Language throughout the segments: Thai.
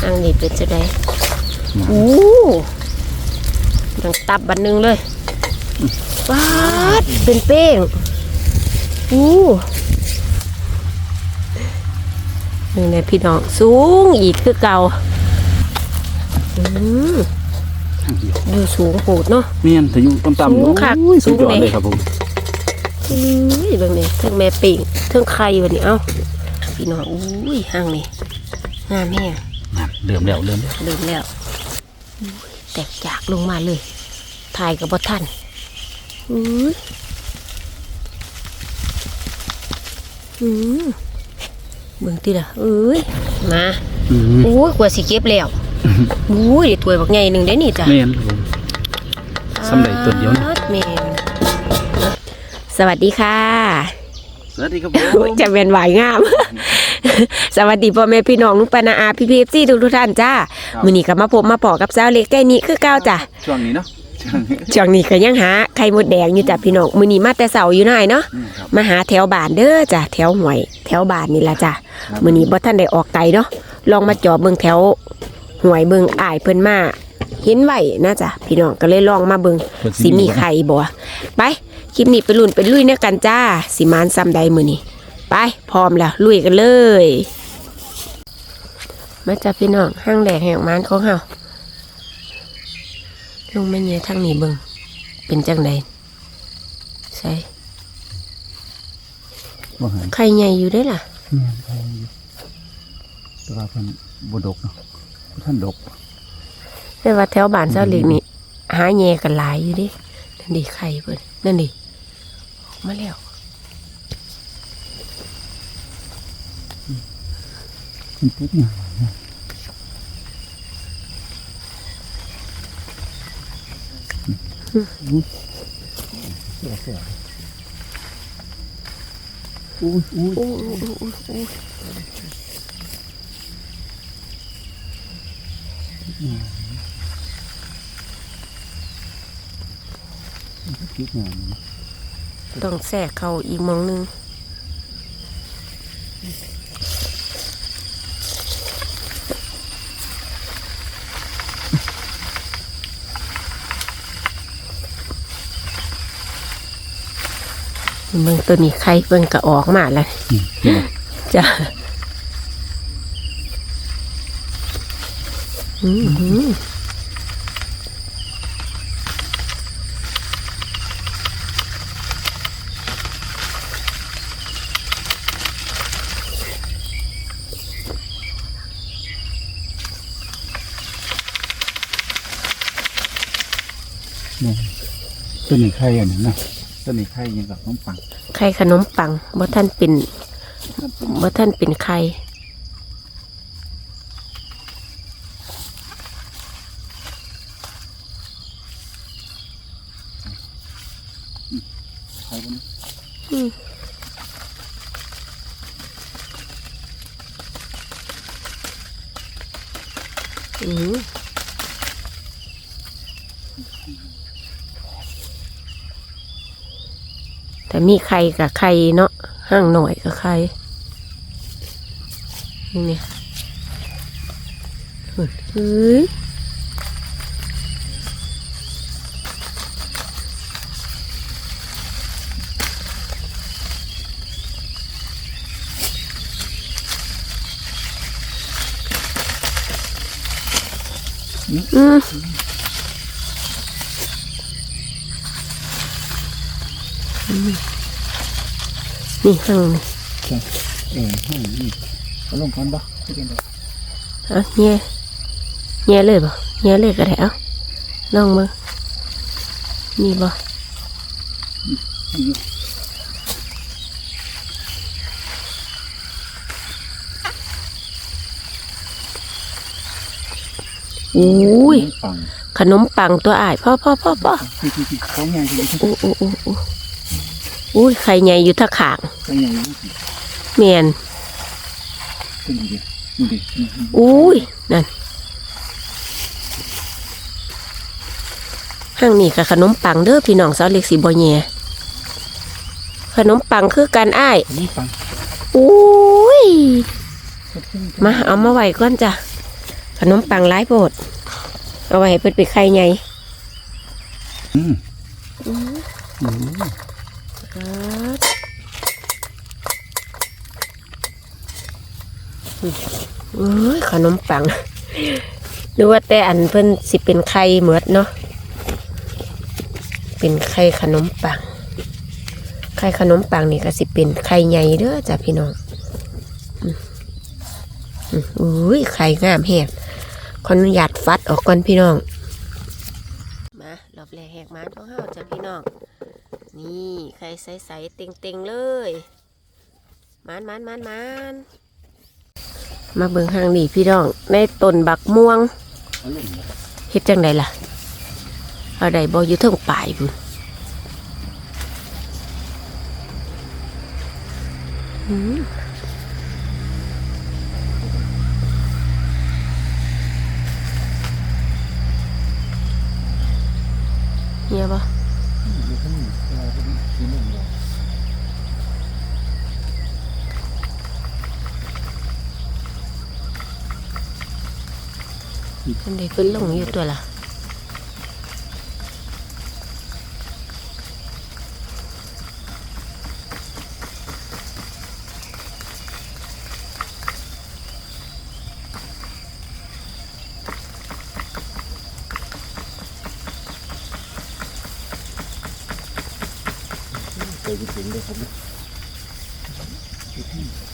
ทางนี้เป็นจะได้อู้ดังตับบันหนึงเลยว้าดเป็นเป้งอู้หนึ่งในพี่น้องสูงอีกคือเก่าอืมอยู่สูงโหดเนาะเมียนถ้าอยู่ต่ำๆสูงคักโอ้ยสุดยอสูดงเลยเลยครับผมอุ้ยเบิ่งนี่ทั้งแม่ปิ่งทั้งไข่วันนี้เอ้าพี่น้องอุ้ยห้างนี่งามแห้งนั่น เริ่มแล้วเริ่มแล้วลืมแล้วอุ้ยแตกจากลงมาเลย ถ่ายกับบท่านอุ้ยอืมเบิ่งติละเอ้ย มาอืมอุ้ยกว่าสิเก็บแล้วอุ้ยได้ถ้วยบักใหญ่หนึ่งได้นี่จ้ะเมียนครับผม สำเร็จตัวเดียวนะ แม่นสวัสดีค่ะ สวัสดีครับผม จะเป็นหวายงาม สวัสดีพ่อแม่พี่น้องนุกปานาอา พี่พีเอฟซีทุกทุกๆท่านจ้าครับมื้อนี้ก็มาพบมาปอกับสาวเล็กใกล้นี้คือเก้าวจ้ะช่วงนี้เนาะช่วงนี้ช่วงนี้ก็ยังหาไข่มดแดงอยู่จ้ะพี่น้องมื้อนี้มาแต่เสาอยู่หน่อยเนาะอืมครับมาหาแถวบ้านเด้อจ้ะแถวหวย แถวบ้านนี่ล่ะจ้ะครับมื้อนี้บ่ทันได้ออกไกลเนาะลองมาจอบเบิ่งแถวหวยเบิ่งอ้ายเพิ่นมาเห็นไว้นะจ้ะพี่น้องก็เลยลองมาเบิ่งเพิ่นสิมีไข่บ่ไปคลิปนี้ไปลุ้นไปลุยเนยกันจ้า สิมานซ้ำใดมือนี้ ไปพร้อมแล้วลุยกันเลย มาจ้าพี่น้องห้างแหลกแห่งมานของเฮาลงมาเนี่ยทางนี้เบิ่งเป็นจังใดใช่บ่หันไข่ใหญ่อยู่ได้อล่ะเมียนไปอยู่แต่ว่าเพิ่นบ่ดกเนาะบ่ท่านดกแต่ว่าแถวบ้านเจ้าเล็กนี่หาแย่กันหลายอยู่เดินั่นดิไข่เพิ่นนั่นดิออกมาแล้ว มันติดงานนะอุ้ยเสียเสียอุ้ยอุ้ยอู้อู้อู้อู้อู้ติดงานนะต้องแทรกเข้าอีกมองหนึง เมืองตัวนี้ไข่เบิ่งก็ออกมาแล้วนี่เห็นไหมจ้ะอือหือนี่ตัวนี้ไข่อันนี้นะ ตัวนี้ไข่ยังกับน้องปัง ไข่ขนมปังบ่ท่านเป็นบ่ท่านเป็นไข่ไข่พวกนี้ อืมอือ แต่มีไข่กับไข่เนาะห่างหน่อยกับไข่นี่เนี่ยเฮ้ยอืมอืม นี่ข้างนี่เออให้นี่เอาลงก่อนปะที่เป็นแบบเอาแง่แง่เลยบ่แง่เลยก็ได้เอาลองมือนี่บ่อุ้ยปังขนมปังตัวอ้ายพ่อพ่อพ่อพ่อที่ที่ที่เขาใหญ่ที่นี่อู้อู้อู้ อู้อุ้ยไข่ใหญ่อยู่ท่าขางเขาใหญ่ที่นี่แมนตัวนี้ดิดูดิอืมอุ้ยนั่นห้างนี่กับขนมปังเด้อพี่น้องสาวเล็กสีบอแยขนมปังคือการอ้ายอันนี้ปังอุ้ยมาเอามาไว้ก่อนจ้ะขนมปังหลายโพดเอาไว้ให้เพิ่นไปไข่ใหญ่อืมอืม อืม ครับ โอ้ยขนมปังนึกว่าแต่อันเพิ่นสิเป็นไข่เหมือดเนาะเป็นไข่ขนมปังไข่ขนมปังนี่ก็สิเป็นไข่ใหญ่เด้อจ้ะพี่น้องอือ้ยไข่งามแฮกขออนุญาตฟัดออกก่อนพี่น้อง มารอบแรกแหกมานของเฮาจ้ะพี่น้อง นี่ไข่ใสๆเต็งๆเลยมานมานมานมาน มาเบิ่งทางนี้พี่น้อง ในต้นบักม่วงเฮ็ดจังไดล่ะเอาได้บ่อยู่เทิงป่ายพุ่นหืมเงียบ บ่อยู่ข้างนี้เอาข้างนี้สีเหลืองเล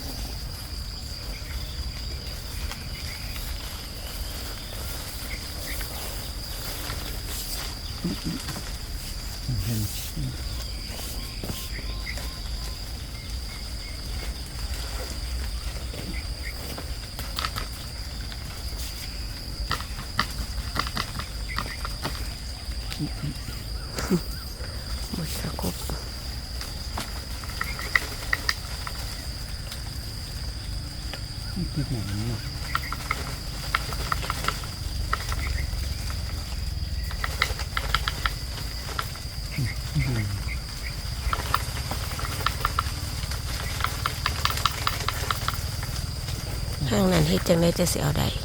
ยมันได้ขึ้นลงอยู่ตัวล่ะเคยไปถึงเลยครับเนี่ยหมดสะกบที่ไหนเนี่ยห้างนั้นเฮ็ดจังไดจะสิเอาได้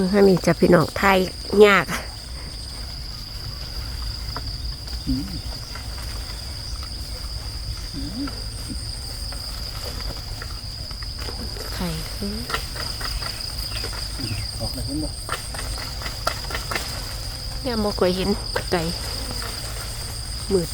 มือห้างนี้จะพี่น้องไทยยากไข่คือออกมาเห็นบ่เนี่ยบ่เคยเห็นไก่มืด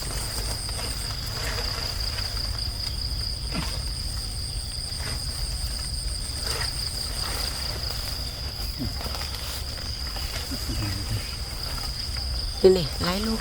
นี่นี่ไล่ลูก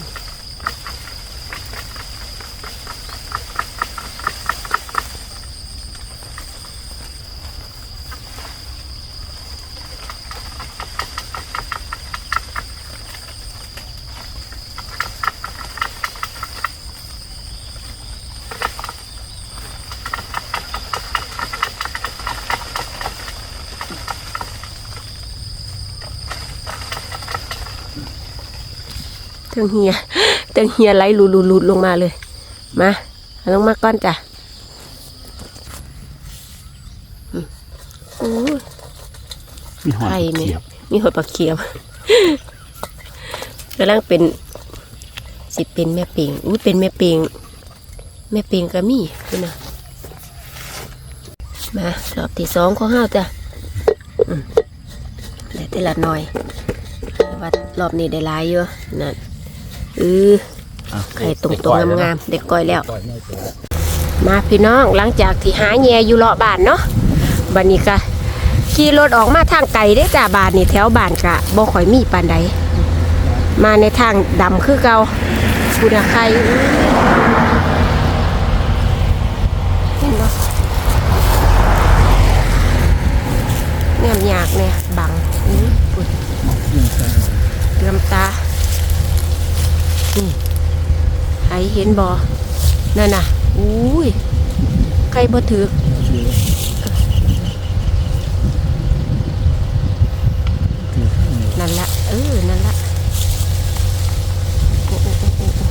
เทิงเฮียเทิงเฮียไหลหลุดๆๆลงมาเลย มาเอาลงมาก่อนจ้ะอืมโอ้ยมีหอดไข่ไหมเขียบมีหอยปลาเขียวกำลังเป็น สิเป็นแม่เปิงอุ้ยเป็นแม่เปิงแม่เปิงก็มีคุณนะมารอบที่สองของเฮาจ้ะอืมได้แต่ละหน่อยว่ารอบนี้ได้หลายเยอะนั่น เอออะไข่ตรงๆงามๆเด็กก้อยแล้วก่อยแม่ตัวแล้ว มาพี่น้องหลังจากที่หาแย่อยู่เลาะบ้านเนาะบันนี้ก็ขี่รถออกมาทางไกลได้อจ้าบ้านนี่แถวบ้านกะบ่ค่อยมีปานใดมาในทางดำคือเก่าคุณใครเห็นบ่แนมยากเนี่ยบังอื้อปุ่น ยังตา เตรียมตานี่ใครเห็นบ่นั่นน่ะอุ้ยใครบ่ถือเชื่อคือข้างใน นั่นละเออ นั่นละโอ้โอ้โอ้โอ้โอ้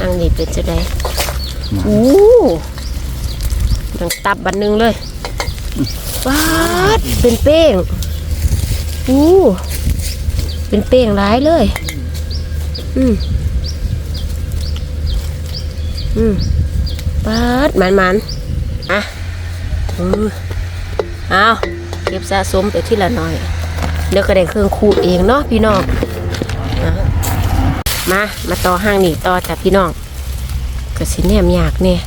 อังนี้เป็นจะได้อู้ดัง ตับบันหนึงเลยว้าดเป็นเป้งอู้เป็นเป้งหลายเลย อืมอืมปาดมันมันๆอะอือเอาเก็บสะสมไปทีละหน่อย เดี๋ยวก็ได้เครื่องคูเองเนาะพี่น้องอะมา มาต่อห้างนี่ต่อจากพี่น้องก็สิแนมยากเนี่ย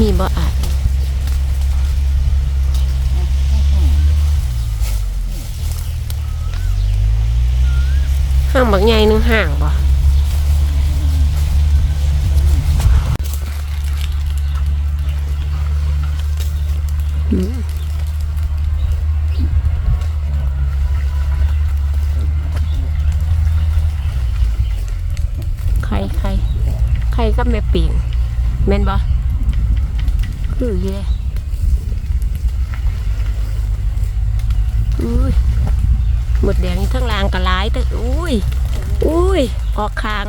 มีบ่อาจห้างบักใหญ่หนึงห่างบ่ใครใครใครก็แม่ปิ่งแม่นบ่ คืออยู่เลยอุ้ยหมดแดงทั้งลางกระลายแต่อุ้ยอุ้ยออกคาง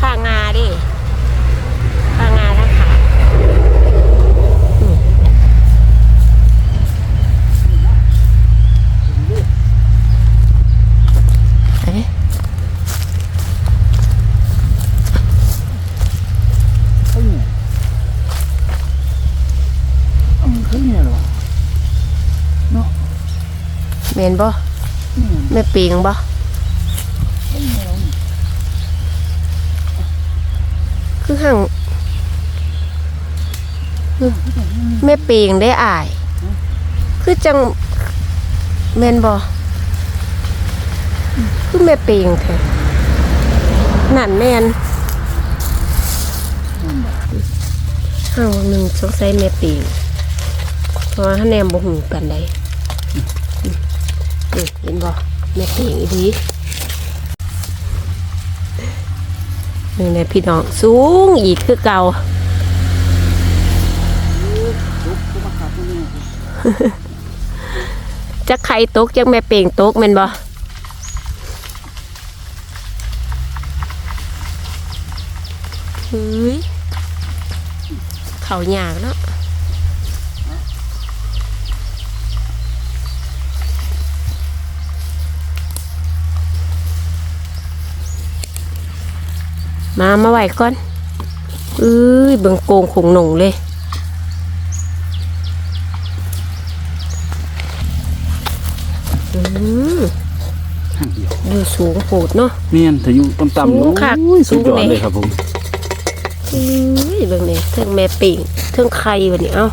ข้างงาดิข้างงาทั้งขาอืมเอ๊ะ เอ้ยเอามันขึ้นเนี่ยเหรอเนาะ แม่นบ่แม่ปิงบ่เอคือห่างคือแม่ปิงได้อาย คือจังแม่นบ่คือแม่ปิงแท้นั่นแม่นหละห่างหนึ่งสงสัยแม่ปิงเพราะว่าแนมบ่หูกันได้ เห็นบ่แม่ปิงอีดีนี่แหละพี่น้องสูงอีกคือเก่าลุกก็มาขับตรงนี้จะไข่ตกจังแม่เป่งตกแม่นบ่เฮ้ยเขายากเนาะ มามาไหวก่อนเอ้ยเบิ่งโกงขงหนงเลยอืมข้างเดียวอยู่สูงโหดเนาะเมียนถ้าอยู่ต่ำๆสูงคักโอ้ยสุดยอสูดงเลยเลยครับผมอุ้ยเบิ่งนี่เทิงแม่ปิ่งเทิงไข่วันนี้เอ้า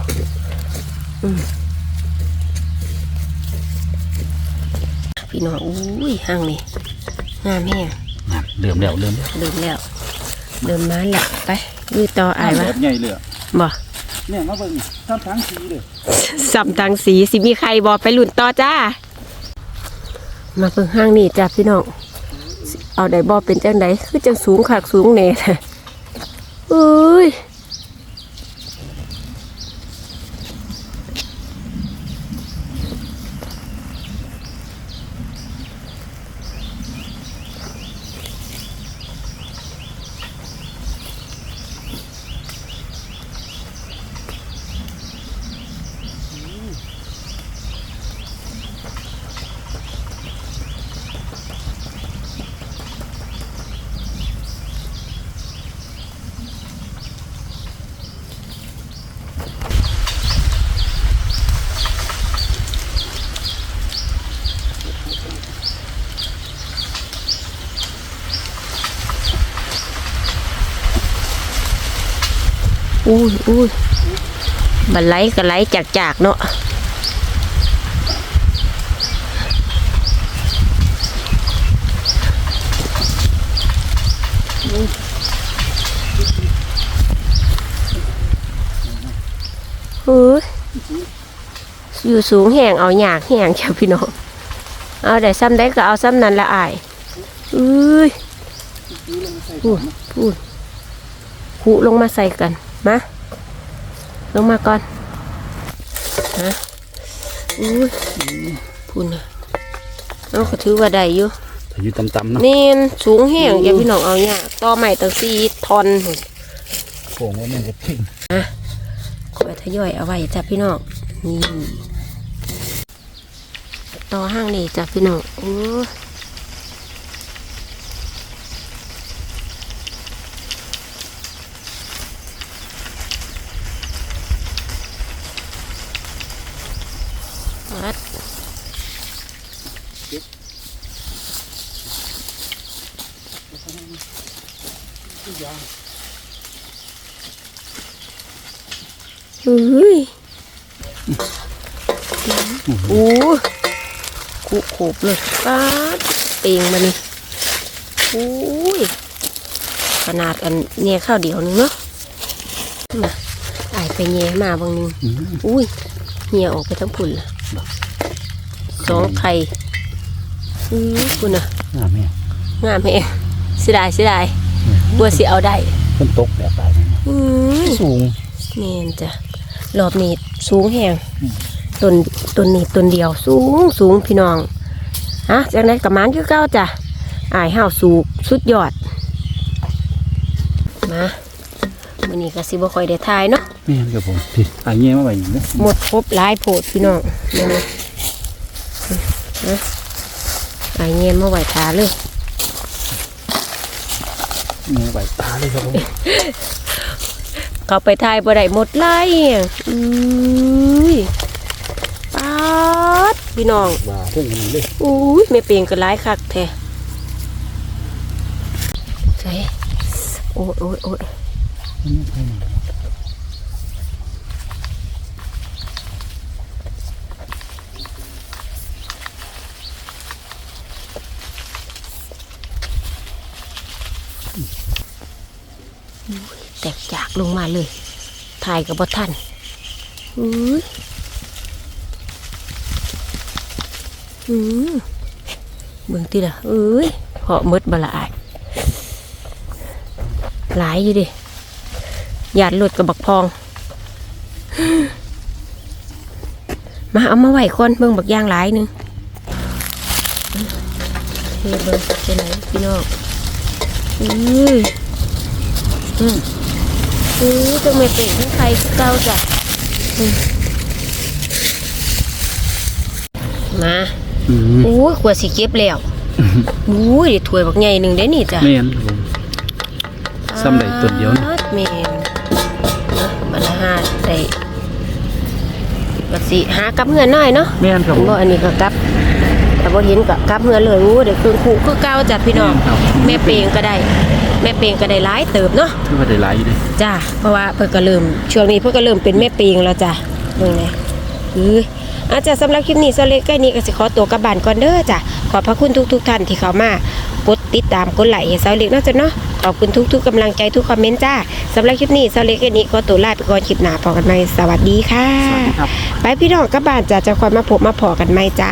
อืมพี่น้องอุ้ยห้างนี่งามแห้งนั่นเริ่มแล้วเริ่มแล้วเดินแล้ว เดินมาและไปดูต่ออายวะแบบใหญ่เลยอะบ่เนี่ยมาเบิ่งนี่ทำทั้งสีเลยสัมทางสีสิมีใครบอกไปหลุนต่อจ้า มาเพิ่งห้างนี่จ้าพี่น้องสิเอาได้บอเป็นจังไดคือจังสูงขากสูงเน่แท้เอ้ยอุ้ย อุ้ยบันไลก็ไลจากจากเนาะเฮ้ยอยู่สูงแห่งเอาหยากแห่งจ้าพี่น้อง เอาได้ซ้ำได้ก็เอาซ้ำนั้นละอายเอ้ยพูดพูดขุลงมาใส่กัน มา ลงมาก่อนฮะอุ้ยพูนนะเอาก็ถือว่าได้อยู่ถ้าอยู่ต่ำๆเนาะเน่นสูงแห้งอย่าพี่น้องเอาเนี่ยต่อใหม่ตั้งสี่ทอนหุ่นโป่งว่ามันจะทิ้งคอยทยอยเอาไว้จ้ะพี่น้องนี่ต่อห้างนี่จ้ะพี่น้องโอ้ยมัด เฮ้ยโอ้ยคุโขบเลยป้าดเตียงมานี่โอ้ยขนาดอันเนี่ยข้าวเดียวหนึงเนาะมาไอายไปแย่มาบางนึงอืมอุ้ยเหี่ยออกไปทั้งพุ่นละสองไข่อือคุณน่ะน่าแม่งามแฮงเสียดายเสียดายบัวสิเอาได้เพิ่นตกแบบตายเลยนะอือสูงเนียนจ้ะ รอบนี้สูงแหงอืมต้นต้นนี้ต้นเดียว สูงสูงพี่น้องฮะจากนั้นกับมันคือเก้าจ้ะอายห้าวสูกสุดยอดมาวันนี้ก็สิบ่ค่อยได้ทายเนาะแม่นครับผมพี่อายเงี้ยมาไว้อย่างนี้หมดครบหลายโพดพี่น้องนี่นะนะอายเงียนมาไหวทาเลยเงี้ยไว้ตาเลยครับผม เขาไปทายบ่ได้หมดไล่อือป๊าดพี่น้องว่าเรื่องนี้เลยอุ้ยแม่เปียงก็ร้ายคักแท้ใช่โอ้ยโอ้ยโอ้ยแตกจาก ลงมาเลย ถ่ายกับบท่านอุ้ยอืมเบิ่งติล่ะเอ้ยเหาะหมดบละอายหลายอยู่ดิหยาดหลุดกับบักพอง มาเอามาไหวก่อนเบิ่งบักย่างหลายหนึงเฮ้เบิ่งเป็นไหนพี่น้องอุ้ยอืม อุ้ยจังไม่เป็นทั้งใครเก้าจ้ะอืมมาอืมอู้ยขวดสีเก็บแล้วอู้ยได้ถ้วยบักใหญ่หนึ่งได้นี่จ้ะแม่นครับผมซ้ำได้ต้นเดียวนะอาดแม่นนะมันละห้าได้บัดสิหากับเงินหน่อยเนาะแม่นครับผมบ่อันนี้ก็กลับแต่บ่เห็นก็กลับเงินเลยอู้เดี๋ยวเครื่องคู่คือเก่าจ้ะพี่น้องครับแม่เปงก็ได้ แม่เปงก็ได้หลายเติบเนาะถือว่าได้หลายอยู่เด้จ้าเพราะว่าเพิ่นก็เริ่มช่วงนี้เพิ่นก็เริ่มเป็นแม่ปีงแล้วจ้ะเบิ่งเลยอืออาจจะสำหรับคลิปนี้โซเล็กใกล้นี้ก็สิขอตัวกลับบ้านก่อนเด้อจ้ะขอบพระคุณทุกๆท่านที่เข้ามากดติดตามกดไลค์ให้เซาเล็กเนาะจ้ะเนาะขอบคุณทุกๆกำลังใจทุกคอมเมนต์จ้าสำหรับคลิปนี้โซเล็กใกล้นี้ขอตัวลาไปก่อนคลิปหน้าพอกันใหม่สวัสดีค่ะ สวัสดีครับ ไปพี่น้องกลับบ้านจ้ะจะคอยมาพบมาพอกันใหม่จ้า